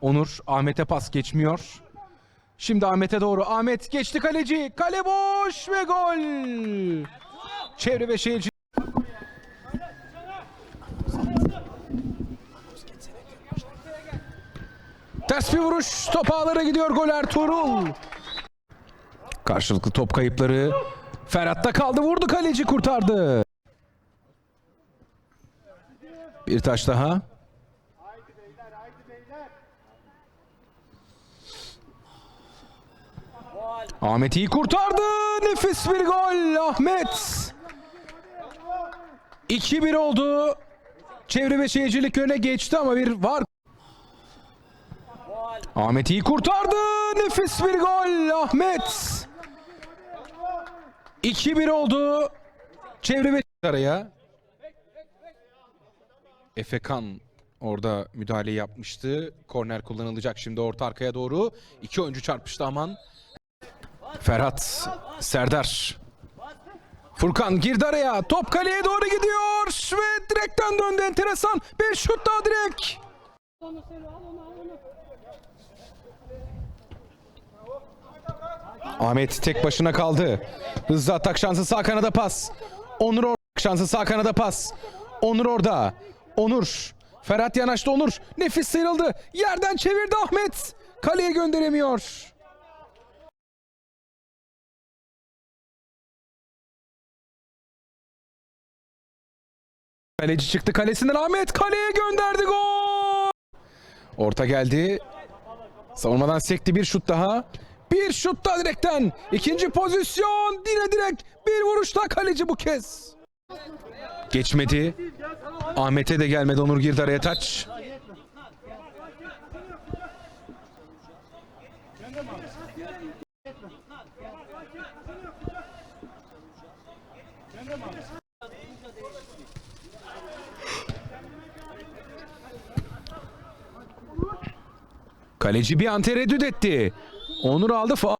Onur Ahmet'e pas geçmiyor. Şimdi Ahmet'e doğru. Ahmet geçti kaleci. Kale boş ve gol. Çevre ve şehirci. Ters bir vuruş. Top ağlara gidiyor gol Ertuğrul. Karşılıklı top kayıpları. Ferhat'ta kaldı. Vurdu kaleci kurtardı. Bir taş daha. Ahmet iyi kurtardı. Nefis bir gol. Ahmet. 2-1 oldu. Çevre ve Şehircilik öne geçti ama bir var. Ahmet iyi kurtardı. Nefis bir gol. Ahmet. 2-1 oldu. Çevre ve araya. Efekan orada müdahale yapmıştı. Korner kullanılacak şimdi orta arkaya doğru. İki oyuncu çarpıştı aman. Ferhat, Serdar. Furkan girdi araya. Top kaleye doğru gidiyor. Ve direkten döndü enteresan. Bir şut daha direkt. Ahmet tek başına kaldı. Hızlı atak şansı sağ kanada pas. Onur orada şansı sağ kanada pas. Onur orada. Onur. Ferhat yanaştı Onur. Nefis sıyrıldı. Yerden çevirdi Ahmet. Kaleye gönderemiyor. Kaleci çıktı kalesinden Ahmet kaleye gönderdi gol. Orta geldi. Savunmadan sekti bir şut daha. Bir şut daha direkten. İkinci pozisyon. Dire direkt bir vuruş daha kaleci bu kez. Geçmedi. Ahmet'e de gelmedi. Onur girdi araya taç. Kaleci bir an tereddüt etti. Onur aldı. Fa